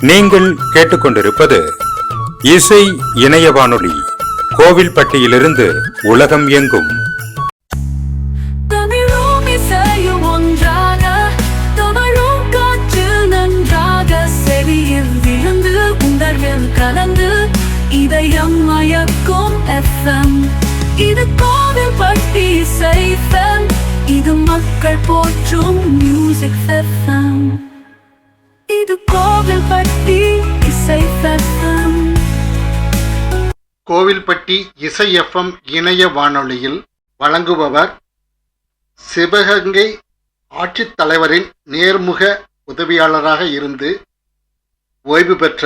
நீங்கள் கேட்டுக்கொண்டிருப்பது இசை இணைய வானொலி கோவில்பட்டியிலிருந்து உலகம் எங்கும். தமிழும் இசையும் ஒன்றாக தமிழும் காற்றில் நன்றாக செவியில் விழுந்து உணர்வில் கலந்து இதயம் மயக்கும் எஃப்எம் இது கோவில் பட்டி இசை இது மக்கள் போற்றும் மியூசிக் எஃப்எம் இது கோவில் பட்டி இசை எஃப்எம். கோவில்பட்டி இசை எஃப்எம் இணைய வானொலியில் வழங்குபவர் சிவகங்கை ஆட்சித் தலைவரின் நேர்முக உதவியாளராக இருந்து ஓய்வு பெற்ற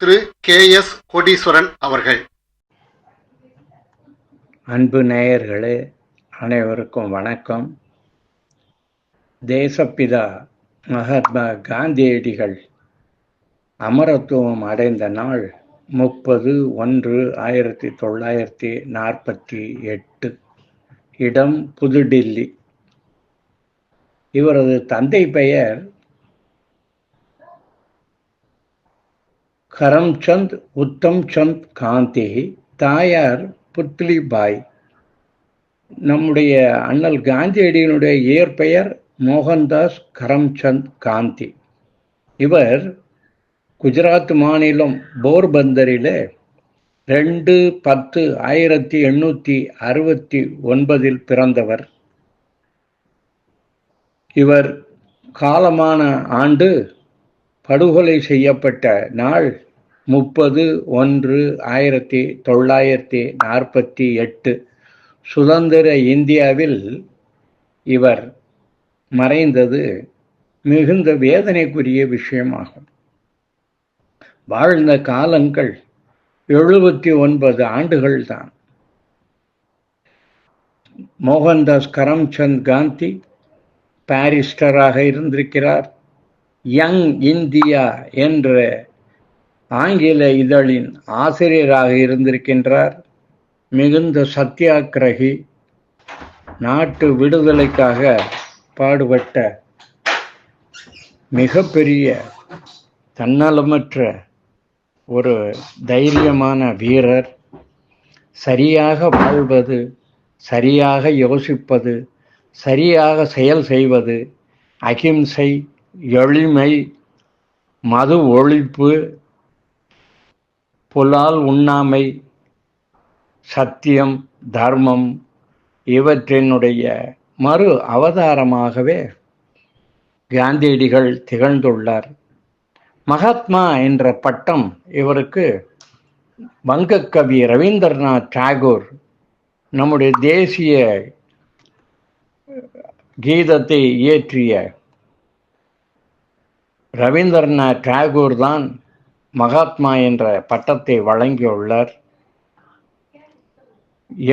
திரு கே எஸ் கோடீஸ்வரன் அவர்கள். அன்பு நேயர்களே அனைவருக்கும் வணக்கம். தேசப்பிதா மகாத்மா காந்தியடிகள் அமரத்துவம் அடைந்த நாள் முப்பது ஒன்று ஆயிரத்தி தொள்ளாயிரத்தி நாற்பத்தி எட்டு. இடம் புதுடில்லி. இவரது தந்தை பெயர் கரம்சந்த் உத்தம் சந்த் காந்தி தாயார் புத்லிபாய். நம்முடைய அண்ணல் காந்தியடிகளுடைய இயற்பெயர் மோகன்தாஸ் கரம்சந்த் காந்தி. இவர் குஜராத் மாநிலம் போர்பந்தரிலே ரெண்டு பத்து ஆயிரத்தி எண்ணூற்றி அறுபத்தி ஒன்பதில் பிறந்தவர். இவர் காலமான ஆண்டு படுகொலை செய்யப்பட்ட நாள் முப்பது ஒன்று ஆயிரத்தி தொள்ளாயிரத்தி நாற்பத்தி எட்டு. சுதந்திர இந்தியாவில் இவர் மறைந்தது மிகுந்த வேதனைக்குரிய விஷயமாகும். வாழ்ந்த காலங்கள் எழுபத்தி ஒன்பது ஆண்டுகள் தான் மோகன்தாஸ் கரம்சந்த் காந்தி பாரிஸ்டராக இருந்திருக்கிறார். யங் இந்தியா என்ற ஆங்கில இதழின் ஆசிரியராக இருந்திருக்கின்றார். மிகுந்த சத்தியாகிரகி நாட்டு விடுதலைக்காக பாடுபட்ட மிகப்பெரிய தன்னலமற்ற ஒரு தைரியமான வீரர் சரியாக வாழ்வது சரியாக யோசிப்பது சரியாக செயல் செய்வது அகிம்சை எளிமை மது ஒழிப்பு புலால் உண்ணாமை சத்தியம் தர்மம் இவற்றினுடைய மறு அவதாரமாகவே காந்தியடிகள் திகழ்ந்துள்ளார். மகாத்மா என்ற பட்டம் இவருக்கு வங்கக்கவி ரவீந்திரநாத் டாகூர் நம்முடைய தேசிய கீதத்தை இயற்றிய ரவீந்திரநாத் டாகூர் தான் மகாத்மா என்ற பட்டத்தை வழங்கியுள்ளார்.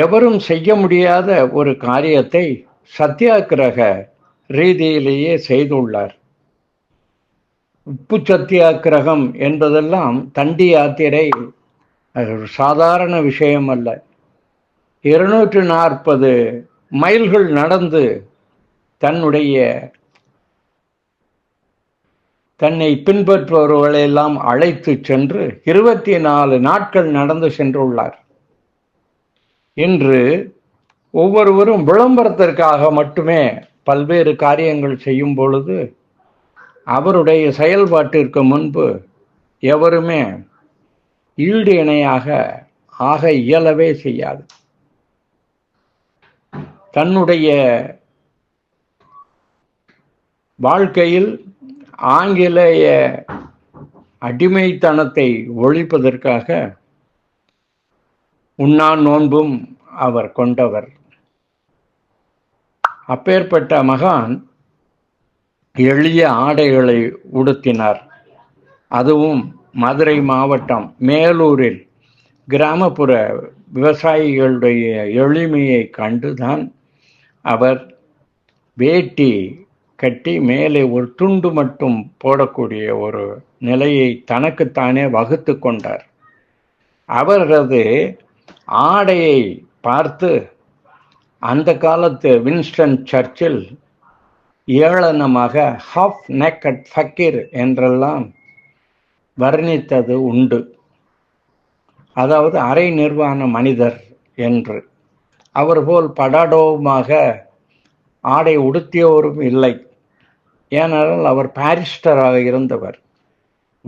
எவரும் செய்ய முடியாத ஒரு காரியத்தை சத்தியாகிரக ரீதியிலேயே செய்துள்ளார். உப்பு சத்தியாகிரகம் என்பதெல்லாம் தண்டி யாத்திரை சாதாரண விஷயம் அல்ல. இருநூற்று நாற்பது மைல்கள் நடந்து தன்னுடைய தன்னை பின்பற்றுபவர்களையெல்லாம் அழைத்து சென்று இருபத்தி நாலு நாட்கள் நடந்து சென்றுள்ளார். இன்று ஒவ்வொருவரும் விளம்பரத்திற்காக மட்டுமே பல்வேறு காரியங்கள் செய்யும் பொழுது அவருடைய செயல்பாட்டிற்கு முன்பு எவருமே ஈடு இணையாக ஆக இயலவே செய்யாது. தன்னுடைய வாழ்க்கையில் ஆங்கிலேய அடிமைத்தனத்தை ஒழிப்பதற்காக உண்ணா நோன்பும் அவர் கொண்டவர். அப்பேற்பட்ட மகான் எளிய ஆடைகளை உடுத்தினார். அதுவும் மதுரை மாவட்டம் மேலூரில். கிராமப்புற விவசாயிகளுடைய எளிமையை கண்டுதான் அவர் வேட்டி கட்டி மேலே ஒரு துண்டு மட்டும் போடக்கூடிய ஒரு நிலையை தனக்குத்தானே வகுத்து கொண்டார். அவரது ஆடையை பார்த்து அந்த காலத்து வின்ஸ்டன் சர்ச்சில் ஏளனமாக ஹாஃப் நேக்கட் ஃபக்கீர் என்றெல்லாம் வர்ணித்தது உண்டு. அதாவது அரை நிர்வாண மனிதர் என்று. அவர் போல் படாடோமாக ஆடை உடுத்தியவரும் இல்லை. ஏனென்றால் அவர் பாரிஸ்டராக இருந்தவர்.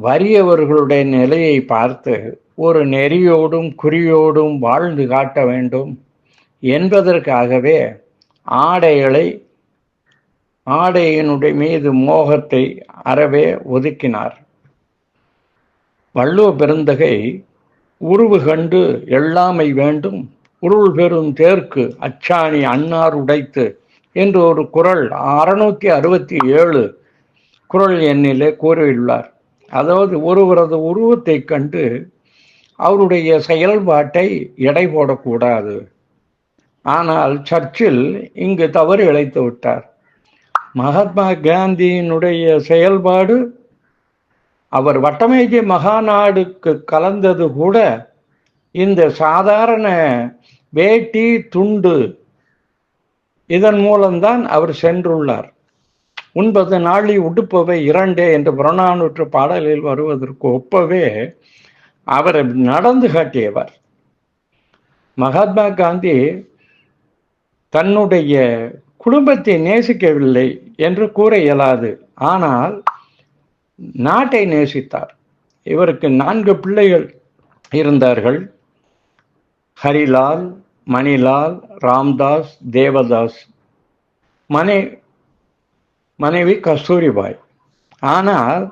வறியவர்களுடைய நிலையை பார்த்து ஒரு நெறியோடும் குறியோடும் வாழ்ந்து காட்ட வேண்டும். என்பதற்காகவே ஆடைகளை ஆடையினுடைய மீது மோகத்தை அறவே ஒதுக்கினார். வள்ளுவ பெருந்தகை உருவு கண்டு எல்லாமை வேண்டும் உருள் பெரும் தேர்க்கு அச்சாணி அன்னார் உடைத்து என்று ஒரு குரல் அறுநூத்தி அறுபத்தி ஏழு குரல் எண்ணிலே கூறியுள்ளார். அதாவது ஒருவரது உருவத்தை கண்டு அவருடைய செயல்பாட்டை எடை போடக்கூடாது. ஆனால் சர்ச்சில் இங்கு தவறு இழைத்து விட்டார். மகாத்மா காந்தியினுடைய செயல்பாடு அவர் வட்டமேஜை மகாநாடுக்கு கலந்தது கூட இந்த சாதாரண வேட்டி துண்டு இதன் மூலம்தான் அவர் சென்றுள்ளார். உண்பது நாளி உடுப்பவை இரண்டே என்று புறநானூற்று பாடலில் வருவதற்கு ஒப்பவே அவர் நடந்து காட்டியவர். மகாத்மா காந்தி தன்னுடைய குடும்பத்தை நேசிக்கவில்லை என்று கூற இயலாது. ஆனால் நாட்டை நேசித்தார். இவருக்கு நான்கு பிள்ளைகள் இருந்தார்கள். ஹரிலால் மணிலால் ராம்தாஸ் தேவதாஸ் மனை மனைவி கஸ்தூரிபாய். ஆனால்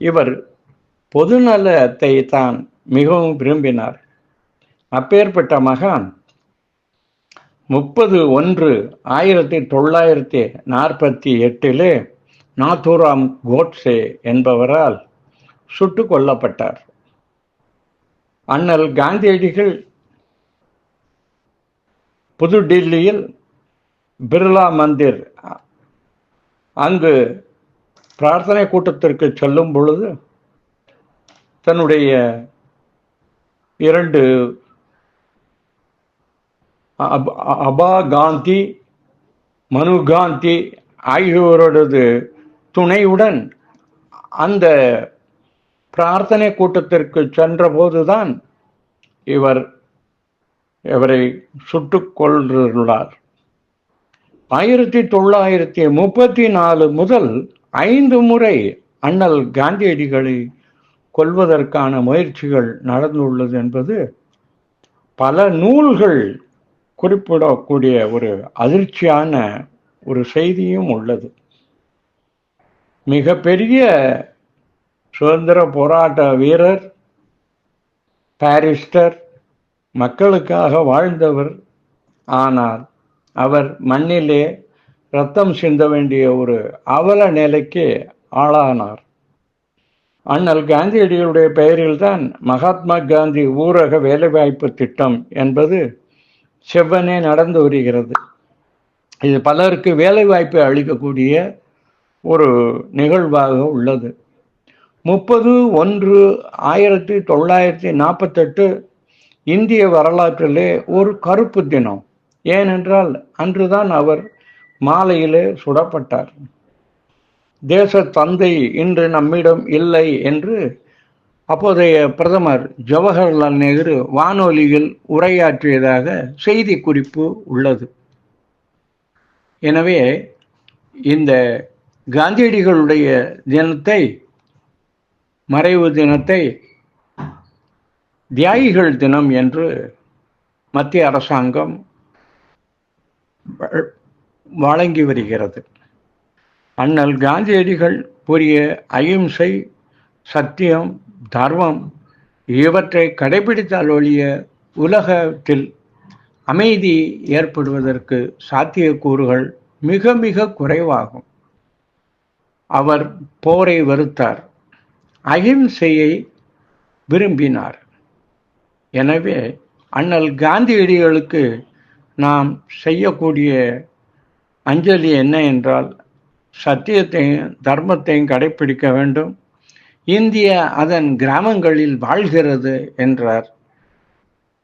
இவர் பொதுநலத்தை தான் மிகவும் விரும்பினார். அப்பேற்பட்ட மகான் முப்பது ஒன்று ஆயிரத்தி தொள்ளாயிரத்தி நாற்பத்தி எட்டிலே நாத்துராம் கோட்ஸே என்பவரால் சுட்டு கொல்லப்பட்டார் அண்ணல் காந்தியடிகள் புதுடில்லியில் பிர்லா மந்திர் அங்கு பிரார்த்தனை கூட்டத்திற்கு செல்லும் பொழுது தன்னுடைய இரண்டு அப்- அபா காந்தி மனு காந்தி ஆகியோரது துணையுடன் அந்த பிரார்த்தனை கூட்டத்திற்கு சென்றபோதுதான் இவர் இவரை சுட்டு கொன்றுள்ளார். ஆயிரத்தி தொள்ளாயிரத்தி முப்பத்தி நாலு முதல் ஐந்து முறை அண்ணல் காந்தியடிகளை கொல்வதற்கான முயற்சிகள் நடந்துள்ளது என்பது பல நூல்கள் குறிப்பிடக்கூடிய ஒரு அதிர்ச்சியான ஒரு செய்தியும் உள்ளது. மிகப்பெரிய சுதந்திர போராட்ட வீரர் பாரிஸ்டர் மக்களுக்காக வாழ்ந்தவர் ஆனால் அவர் மண்ணிலே ரத்தம் சிந்த வேண்டிய ஒரு அவல நிலைக்கு ஆளானார். அண்ணல் காந்தியடிகளுடைய பெயரில்தான் மகாத்மா காந்தி ஊரக வேலைவாய்ப்பு திட்டம் என்பது செவ்வனே நடந்து வருகிறது. இது பலருக்கு வேலைவாய்ப்பை அளிக்கக்கூடிய ஒரு நிகழ்வாக உள்ளது. முப்பது ஒன்று ஆயிரத்தி தொள்ளாயிரத்தி நாற்பத்தெட்டு இந்திய வரலாற்றிலே ஒரு கருப்பு தினம். ஏனென்றால் அன்றுதான் அவர் மாலையிலே சுடப்பட்டார். தேச தந்தை இன்று நம்மிடம் இல்லை என்று அப்போதைய பிரதமர் ஜவஹர்லால் நேரு வானொலியில் உரையாற்றியதாக செய்தி குறிப்பு உள்ளது. எனவே இந்த காந்தியடிகளுடைய தினத்தை மறைவு தினத்தை தியாகிகள் தினம் என்று மத்திய அரசாங்கம் வ- வழங்கி வருகிறது. அண்ணல் காந்தியடிகள் கூறிய அகிம்சை சத்தியம் தர்மம் இவற்றை கடைபிடித்தால் ஒழிய உலகத்தில் அமைதி ஏற்படுவதற்கு சாத்தியக்கூறுகள் மிக மிக குறைவாகும். அவர் போரை வெறுத்தார். அகிம்சையை விரும்பினார். எனவே அண்ணல் காந்தியடிகளுக்கு நாம் செய்யக்கூடிய அஞ்சலி என்ன என்றால் சத்தியத்தையும் தர்மத்தையும் கடைப்பிடிக்க வேண்டும். இந்திய அதன் கிராமங்களில் வாழ்கிறது என்றார்.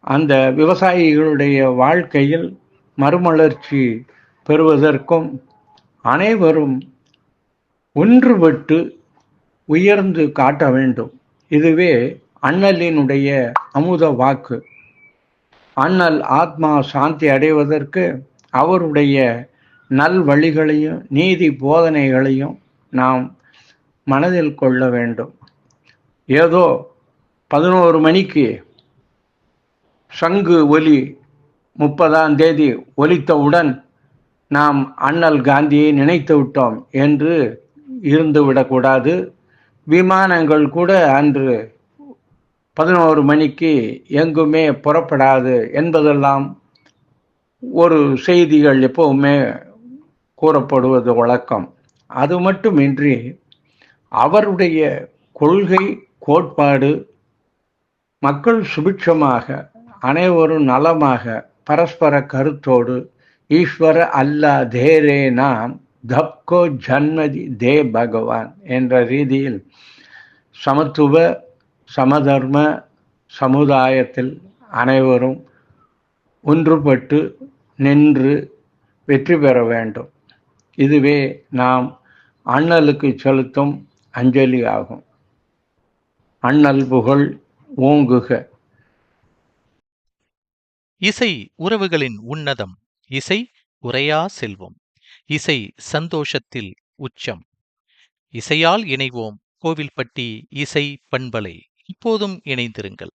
அந்த விவசாயிகளுடைய வாழ்க்கையில் மறுமலர்ச்சி பெறுவதற்கும் அனைவரும் ஒன்றுபட்டு உயர்ந்து காட்ட வேண்டும். இதுவே அண்ணலினுடைய அமுத வாக்கு. அண்ணல் ஆத்மா சாந்தி அடைவதற்கு அவருடைய நல் வழிகளையும் நீதி போதனைகளையும் நாம் மனதில் கொள்ள வேண்டும். ஏதோ பதினோரு மணிக்கு சங்கு ஒலி முப்பதாம் தேதி ஒலித்தவுடன் நாம் அண்ணல் காந்தியை நினைத்து விட்டோம் என்று இருந்துவிடக்கூடாது விமானங்கள் கூட அன்று பதினோரு மணிக்கு எங்குமே புறப்படாது என்பதெல்லாம் ஒரு செய்திகள் எப்போவுமே கூறப்படுவது வழக்கம். அது மட்டுமின்றி அவருடைய கொள்கை கோட்பாடு மக்கள் சுபிட்சமாக அனைவரும் நலமாக பரஸ்பர கருத்தோடு ஈஸ்வர அல்லா தேரே நாம் தப்கோ ஜன்மதி தே பகவான் என்ற ரீதியில் சமத்துவ சமதர்ம சமுதாயத்தில் அனைவரும் ஒன்றுபட்டு நின்று வெற்றி பெற வேண்டும். இதுவே நாம் அண்ணலுக்கு செலுத்தும் அஞ்சலி ஆகும். அண்ணல் புகழ் ஓங்குக. இசை உறவுகளின் உன்னதம். இசை உரையா செல்வம். இசை சந்தோஷத்தில் உச்சம். இசையால் இணைவோம் கோவில்பட்டி இசை பண்பலை. இப்போதும் இணைந்திருங்கள்.